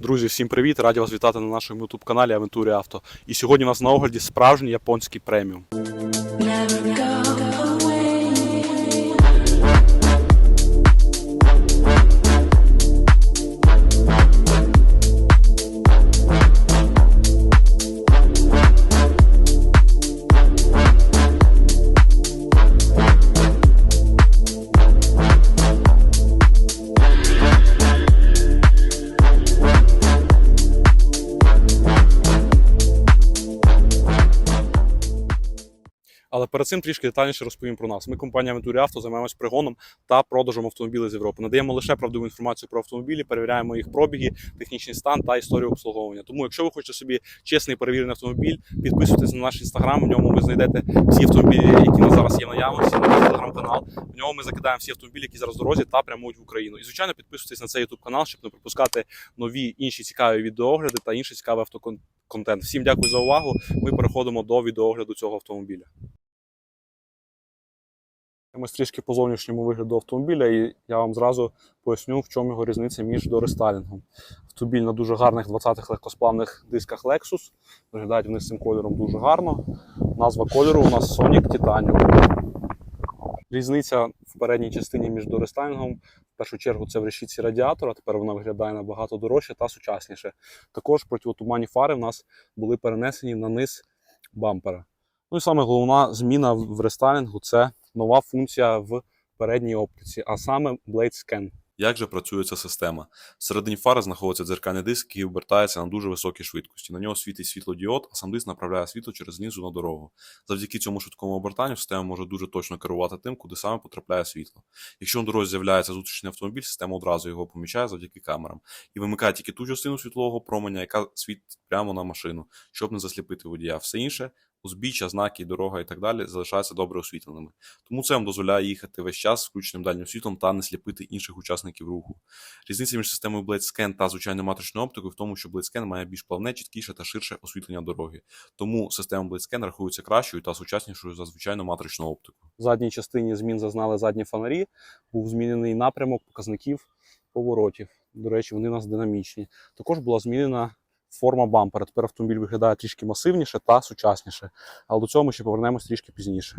Друзі, всім привіт! Раді вас вітати на нашому youtube каналі Авентурі Авто. І сьогодні у нас на огляді справжній японський преміум. Перед цим трішки детальніше розповім про нас. Ми компанія Авентурі Авто займаємось пригоном та продажем автомобілів з Європи. Надаємо лише правдиву інформацію про автомобілі, перевіряємо їх пробіги, технічний стан та історію обслуговування. Тому, якщо ви хочете собі чесний перевірений автомобіль, підписуйтесь на наш інстаграм. В ньому ви знайдете всі автомобілі, які на зараз є в наявності. На телеграм-канал. В ньому ми закидаємо всі автомобілі, які зараз в дорозі та прямують в Україну. І звичайно, підписуйтесь на цей YouTube канал, щоб не пропускати нові інші цікаві відеоогляди та інший цікавий автоконтент. Всім дякую за увагу. Ми переходимо до відеоогляду цього автомобіля. Ось трішки по зовнішньому вигляду автомобіля, і я вам зразу поясню, в чому його різниця між дорестайлінгом. Автомобіль на дуже гарних 20-х легкосплавних дисках Lexus. Виглядають вони з цим кольором дуже гарно. Назва кольору у нас Sonic Titanium. Різниця в передній частині між дорестайлінгом. В першу чергу це в решітці радіатора, тепер вона виглядає набагато дорожче та сучасніше. Також противотуманні фари в нас були перенесені на низ бампера. Ну і саме головна зміна в рестайлінгу це нова функція в передній оптиці, а саме Blade Scan. Як же працює ця система? Всередині фари знаходиться дзеркальний диск, який обертається на дуже високій швидкості. На нього світить світлодіод, а сам диск направляє світло через знизу на дорогу. Завдяки цьому швидкому обертанню система може дуже точно керувати тим, куди саме потрапляє світло. Якщо на дорозі з'являється зустрічний автомобіль, система одразу його помічає завдяки камерам і вимикає тільки ту частину світлового променя, яка світить прямо на машину, щоб не засліпити водія. Все інше узбіччя, знаки, дорога і так далі залишаються добре освітленими. Тому це вам дозволяє їхати весь час включеним дальнім світлом та не сліпити інших учасників руху. Різниця між системою Blade та звичайною матричною оптикою в тому, що Blade має більш плавне, чіткіше та ширше освітлення дороги. Тому система Blade рахується кращою та сучаснішою за звичайну матричну оптику. В задній частині змін зазнали задні фонарі, був змінений напрямок показників поворотів. До речі, вони у нас динамічні. Також була змінена форма бампера. Тепер автомобіль виглядає трішки масивніше та сучасніше. Але до цього ми ще повернемось трішки пізніше.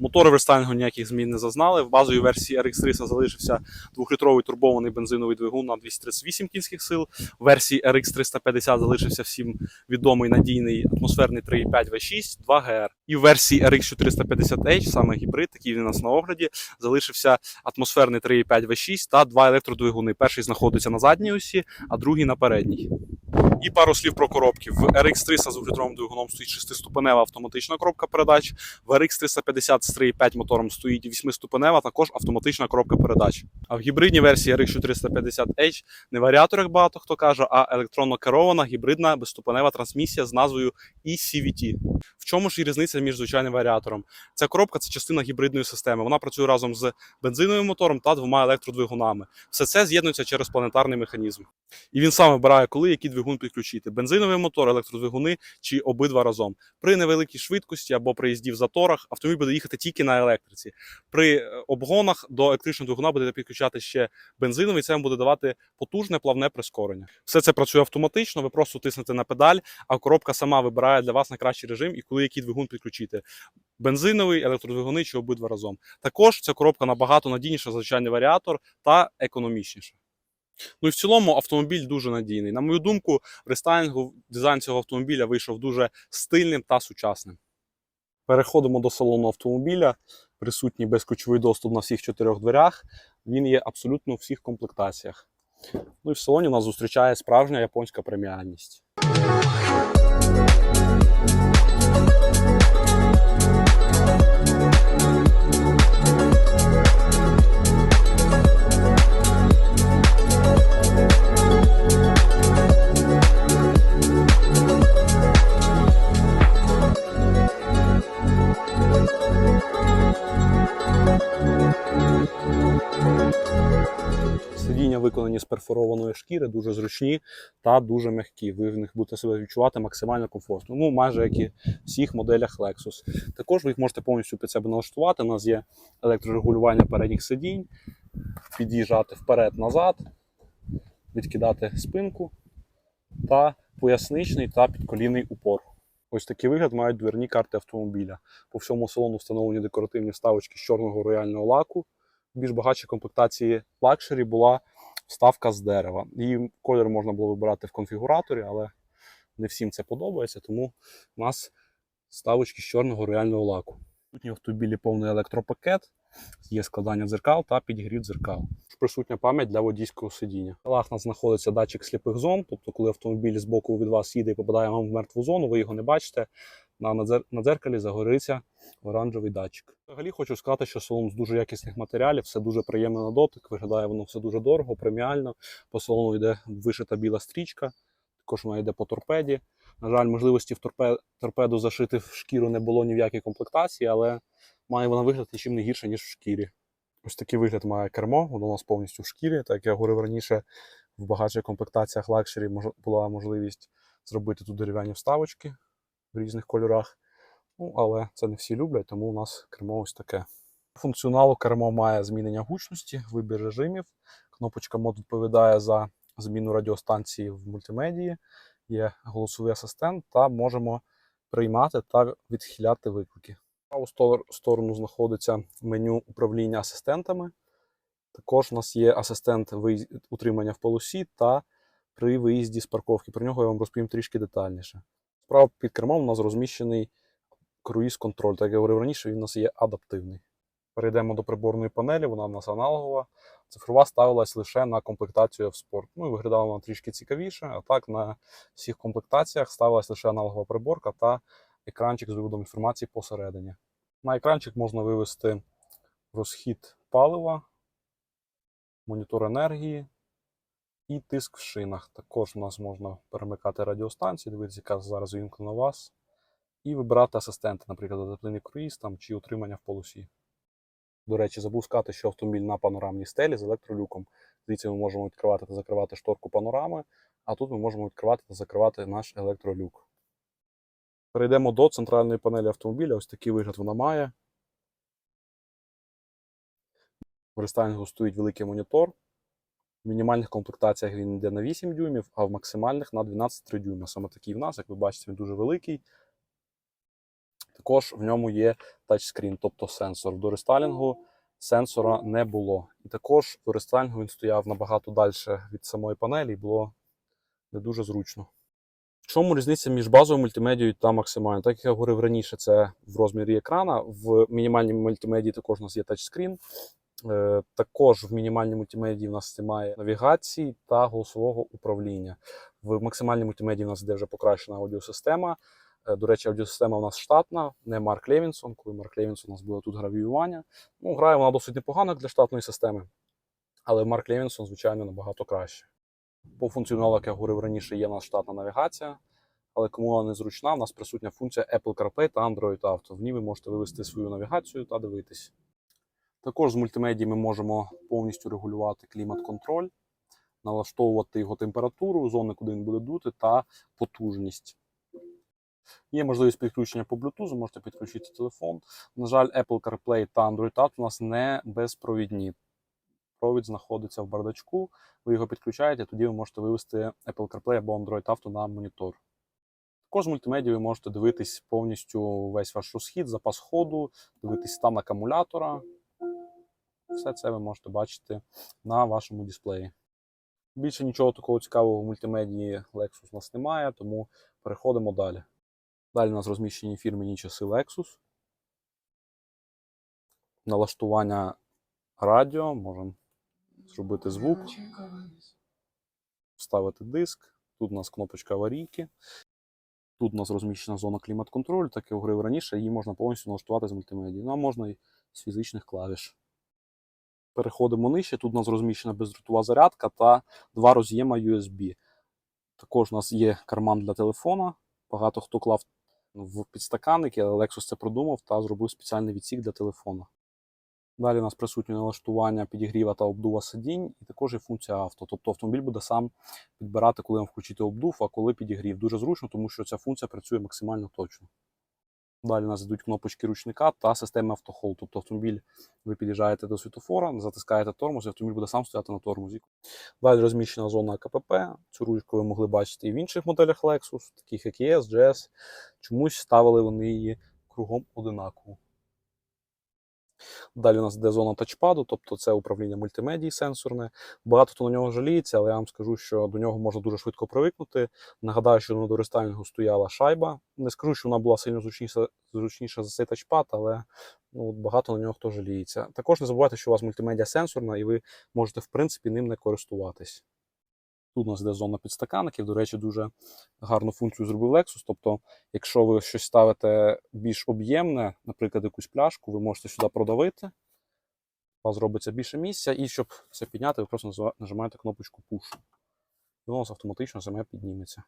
Мотори в ніяких змін не зазнали. В базовій версії RX300 залишився двохлітровий турбований бензиновий двигун на 238 кінських сил. В версії RX350 залишився всім відомий надійний атмосферний 3,5 V6 2 GR. І в версії RX450H, саме гібрид, який у нас на огляді, залишився атмосферний 3,5 V6 та два електродвигуни. Перший знаходиться на задній осі, а другий на передній. І пару слів про коробки. В RX300 з двохлітровим двигуном стоїть шестиступенева автоматична коробка передач. В RX350 з 3,5 мотором стоїть восьмиступенева, також автоматична коробка передач. А в гібридній версії RX450H не варіатор, як багато хто каже, а електронно керована гібридна безступенева трансмісія з назвою eCVT. В чому ж і різниця між звичайним варіатором? Ця коробка це частина гібридної системи. Вона працює разом з бензиновим мотором та двома електродвигунами. Все це з'єднується через планетарний механізм. І він сам вибирає, коли який двигун підключити: бензиновий мотор, електродвигуни чи обидва разом. При невеликій швидкості або при їзді в заторах автомобіль буде їхати тільки на електриці. При е, обгонах до електричного двигуна будете підключати ще бензиновий. Це буде давати потужне плавне прискорення. Все це працює автоматично. Ви просто тиснете на педаль, а коробка сама вибирає для вас найкращий режим і коли який двигун підключити. Бензиновий, електродвигуни чи обидва разом. Також ця коробка набагато надійніша звичайний варіатор та економічніша. Ну і в цілому автомобіль дуже надійний. На мою думку, в рестайлінгу дизайн цього автомобіля вийшов дуже стильним та сучасним. Переходимо до салону автомобіля. Присутній безключовий доступ на всіх чотирьох дверях. Він є абсолютно у всіх комплектаціях. Ну і в салоні нас зустрічає справжня японська преміальність. Виконані з перфорованої шкіри, дуже зручні та дуже м'які. Ви в них будете себе відчувати максимально комфортно. Ну, майже як і в всіх моделях Lexus. Також ви їх можете повністю під себе налаштувати. У нас є електрорегулювання передніх сидінь, під'їжджати вперед-назад, відкидати спинку. та поясничний та підколінний упор. Ось такий вигляд мають дверні карти автомобіля. По всьому салону встановлені декоративні вставочки з чорного рояльного лаку. Більш багатшій комплектації лакшері була вставка з дерева. Її колір можна було вибирати в конфігураторі, але не всім це подобається, тому у нас ставочки з чорного рояльного лаку. Тут в автомобілі повний електропакет, є складання дзеркал та підігрів дзеркал. Присутня пам'ять для водійського сидіння. В нас знаходиться датчик сліпих зон, тобто, коли автомобіль з боку від вас їде і попадає вам в мертву зону, ви його не бачите. На, дзеркалі загориться оранжевий датчик. Взагалі хочу сказати, що салон з дуже якісних матеріалів, все дуже приємно на дотик, виглядає воно все дуже дорого, преміально. По салону йде вишита біла стрічка, також вона йде по торпеді. На жаль, можливості в торпе- торпеду зашити в шкіру не було ні в якій комплектації, але має вона вигляд нічим не гірше, ніж в шкірі. Ось такий вигляд має кермо, воно у нас повністю в шкірі. Так як я говорив раніше, в багатших комплектаціях лакшері була можливість зробити тут дерев'яні вставочки в різних кольорах. Ну, але це не всі люблять, тому у нас кермо ось таке. Функціоналу кермо має змінення гучності, вибір режимів. Кнопочка мод відповідає за зміну радіостанції в мультимедії. Є голосовий асистент, та можемо приймати та відхиляти виклики. Праву сторону знаходиться меню управління асистентами. Також у нас є асистент утримання в полосі та при виїзді з парковки. Про нього я вам розповім трішки детальніше. Справа під кермом у нас розміщений круїз-контроль. Так як я говорив раніше, він у нас є адаптивний. Перейдемо до приборної панелі, вона в нас аналогова. Цифрова ставилась лише на комплектацію F-Sport. Ну і виглядала вона трішки цікавіше. А так на всіх комплектаціях ставилась лише аналогова приборка та екранчик з виводом інформації посередині. На екранчик можна вивести розхід палива, монітор енергії і тиск в шинах. Також у нас можна перемикати радіостанції, дивитися, яка зараз вімкнена у вас, і вибирати асистенти, наприклад, адаптивний круїз там, чи утримання в полосі. До речі, забув сказати, що автомобіль на панорамній стелі з електролюком. Звідси ми можемо відкривати та закривати шторку панорами, а тут ми можемо відкривати та закривати наш електролюк. Перейдемо до центральної панелі автомобіля. Ось такий вигляд вона має. В рестайлінгу стоїть великий монітор. В мінімальних комплектаціях він йде на 8 дюймів, а в максимальних на 12,3 дюйма. Саме такий в нас, як ви бачите, він дуже великий. Також в ньому є тачскрін, тобто сенсор. До рестайлінгу сенсора не було. І також до рестайлінгу він стояв набагато далі від самої панелі і було не дуже зручно. В чому різниця між базовою мультимедією та максимальною? Так як я говорив раніше, це в розмірі екрана. В мінімальній мультимедії також у нас є тачскрін. Е, Також в мінімальній мультимедії в нас немає навігації та голосового управління. В максимальній мультимедії в нас йде вже покращена аудіосистема. Е, До речі, аудіосистема у нас штатна, не Марк Левінсон. Коли Марк Левінсон у нас буде тут гравіювання. Ну, грає вона досить непогано для штатної системи, але Марк Левінсон, звичайно, набагато краще. По функціоналу, як я говорив раніше, є у нас штатна навігація, але кому вона не зручна, у нас присутня функція Apple CarPlay та Android Auto. В ній ви можете вивести свою навігацію та дивитись. Також з мультимедії ми можемо повністю регулювати клімат-контроль, налаштовувати його температуру, зони, куди він буде дути, та потужність. Є можливість підключення по Bluetooth, можете підключити телефон. На жаль, Apple CarPlay та Android Auto у нас не безпровідні. Провід знаходиться в бардачку, ви його підключаєте, тоді ви можете вивести Apple CarPlay або Android Auto на монітор. Також з мультимедією ви можете дивитись повністю весь ваш розхід, запас ходу, дивитись стан акумулятора. Все це ви можете бачити на вашому дисплеї. Більше нічого такого цікавого в мультимедії Lexus у нас немає, тому переходимо далі. Далі у нас розміщені фірмені часи Lexus. Налаштування радіо, можемо зробити звук, вставити диск. Тут у нас кнопочка аварійки. Тут у нас розміщена зона клімат-контролю, так я говорив раніше, її можна повністю налаштувати з мультимедії. Ну, а можна і з фізичних клавіш. Переходимо нижче. Тут у нас розміщена бездротова зарядка та два роз'єма USB. Також у нас є карман для телефона. Багато хто клав в підстаканники, але Lexus це продумав та зробив спеціальний відсік для телефона. Далі у нас присутнє налаштування підігріва та обдува сидінь, і також є функція авто. Тобто автомобіль буде сам підбирати, коли вам включити обдув, а коли підігрів. Дуже зручно, тому що ця функція працює максимально точно. Далі у нас йдуть кнопочки ручника та системи автохол. Тобто автомобіль, ви під'їжджаєте до світофора, затискаєте тормоз, і автомобіль буде сам стояти на тормозі. Далі розміщена зона КПП. Цю ручку ви могли бачити і в інших моделях Lexus, таких як ES, GS. Чомусь ставили вони її кругом одинаково. Далі у нас йде зона тачпаду, тобто це управління мультимедії сенсорне. Багато хто на нього жаліється, але я вам скажу, що до нього можна дуже швидко привикнути. Нагадаю, що на дорестайлінгу стояла шайба. Не скажу, що вона була сильно зручніша, зручніша за цей тачпад, але ну, багато на нього хто жаліється. Також не забувайте, що у вас мультимедіа сенсорна, і ви можете, в принципі, ним не користуватись. Тут у нас йде зона підстаканників. До речі, дуже гарну функцію зробив Lexus. Тобто, якщо ви щось ставите більш об'ємне, наприклад, якусь пляшку, ви можете сюди продавити. У вас зробиться більше місця, і щоб це підняти, ви просто нажимаєте кнопочку Push. І воно автоматично саме підніметься.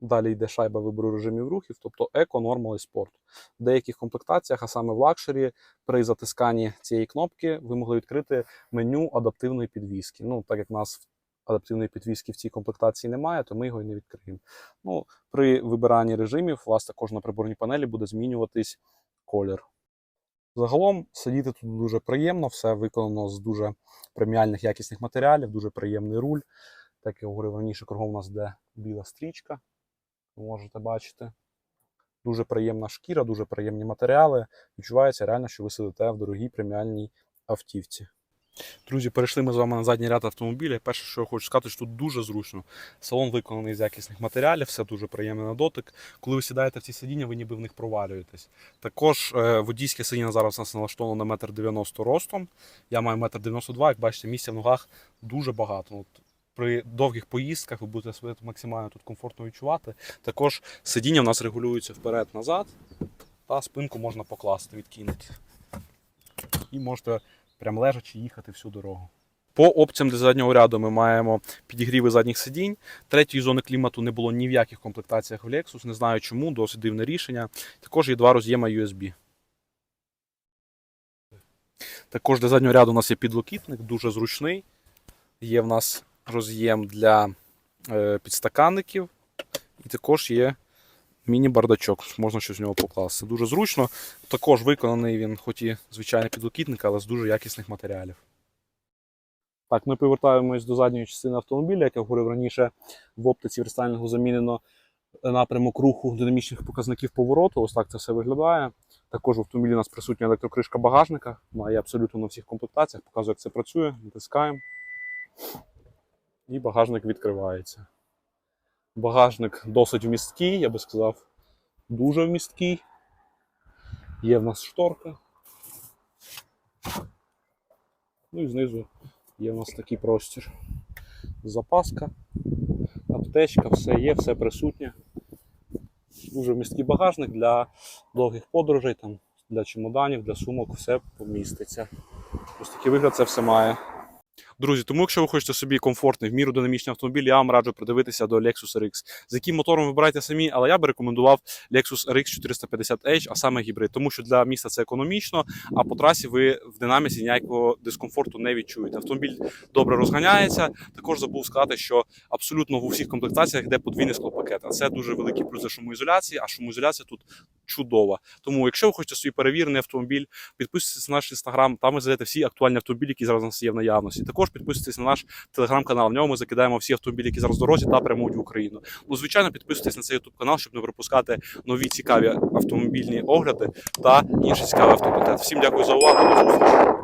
Далі йде шайба вибору режимів рухів, тобто еко, нормал і спорт. В деяких комплектаціях, а саме в лакшері, при затисканні цієї кнопки ви могли відкрити меню адаптивної підвіски. Ну, так як в нас адаптивної підвіски в цій комплектації немає, то ми його і не відкриємо. Ну, при вибиранні режимів у вас також на приборній панелі буде змінюватись колір. Загалом сидіти тут дуже приємно, все виконано з дуже преміальних якісних матеріалів, дуже приємний руль. Так я говорив раніше, кругом у нас йде біла стрічка. Ви можете бачити. Дуже приємна шкіра, дуже приємні матеріали. Відчувається реально, що ви сидите в дорогій преміальній автівці. Друзі, перейшли ми з вами на задній ряд автомобіля. Перше, що я хочу сказати, що тут дуже зручно. Салон виконаний з якісних матеріалів, все дуже приємне на дотик. Коли ви сідаєте в ці сидіння, ви ніби в них провалюєтесь. Також е, водійське сидіння зараз у нас налаштовано на 1,90 м ростом. Я маю 1,92 м, як бачите, місця в ногах дуже багато. От при довгих поїздках ви будете себе максимально тут комфортно відчувати. Також сидіння в нас регулюється вперед-назад, та спинку можна покласти, відкинути. І можете прям лежачи їхати всю дорогу. По опціям для заднього ряду ми маємо підігріви задніх сидінь. Третьої зони клімату не було ні в яких комплектаціях в Lexus. Не знаю чому, досить дивне рішення. Також є два роз'єма USB. Також для заднього ряду у нас є підлокітник, дуже зручний. Є в нас роз'єм для е, підстаканників. І також є міні-бардачок, можна щось в нього покласти. Дуже зручно. Також виконаний він, хоч і звичайний підлокітник, але з дуже якісних матеріалів. Так, ми повертаємось до задньої частини автомобіля, як я говорив раніше, в оптиці в рестайлінгу замінено напрямок руху динамічних показників повороту. Ось так це все виглядає. Також в автомобілі у нас присутня електрокришка багажника. Вона є абсолютно на всіх комплектаціях. Показую, як це працює. Натискаємо. І багажник відкривається. Багажник досить вмісткий, я би сказав, дуже вмісткий. Є в нас шторка. Ну і знизу є в нас такий простір. Запаска, аптечка, все є, все присутнє. Дуже вмісткий багажник для довгих подорожей, там, для чемоданів, для сумок, все поміститься. Ось такий вигляд це все має. Друзі, тому якщо ви хочете собі комфортний в міру динамічний автомобіль, я вам раджу придивитися до Lexus RX. З яким мотором вибирайте самі, але я би рекомендував Lexus RX 450H, а саме гібрид, тому що для міста це економічно, а по трасі ви в динаміці ніякого дискомфорту не відчуєте. Автомобіль добре розганяється. Також забув сказати, що абсолютно в усіх комплектаціях йде подвійний склопакет. А це дуже великий плюс за шумоізоляції, а шумоізоляція тут чудова. Тому, якщо ви хочете собі перевірений автомобіль, підписуйтесь на наш інстаграм, там ви знайдете всі актуальні автомобілі, які зараз у нас є в наявності. Також підписуйтесь на наш телеграм-канал. В ньому ми закидаємо всі автомобілі, які зараз в дорозі та прямують в Україну. Ну, звичайно, підписуйтесь на цей YouTube канал, щоб не пропускати нові цікаві автомобільні огляди та інші цікаві автоконтент. Всім дякую за увагу.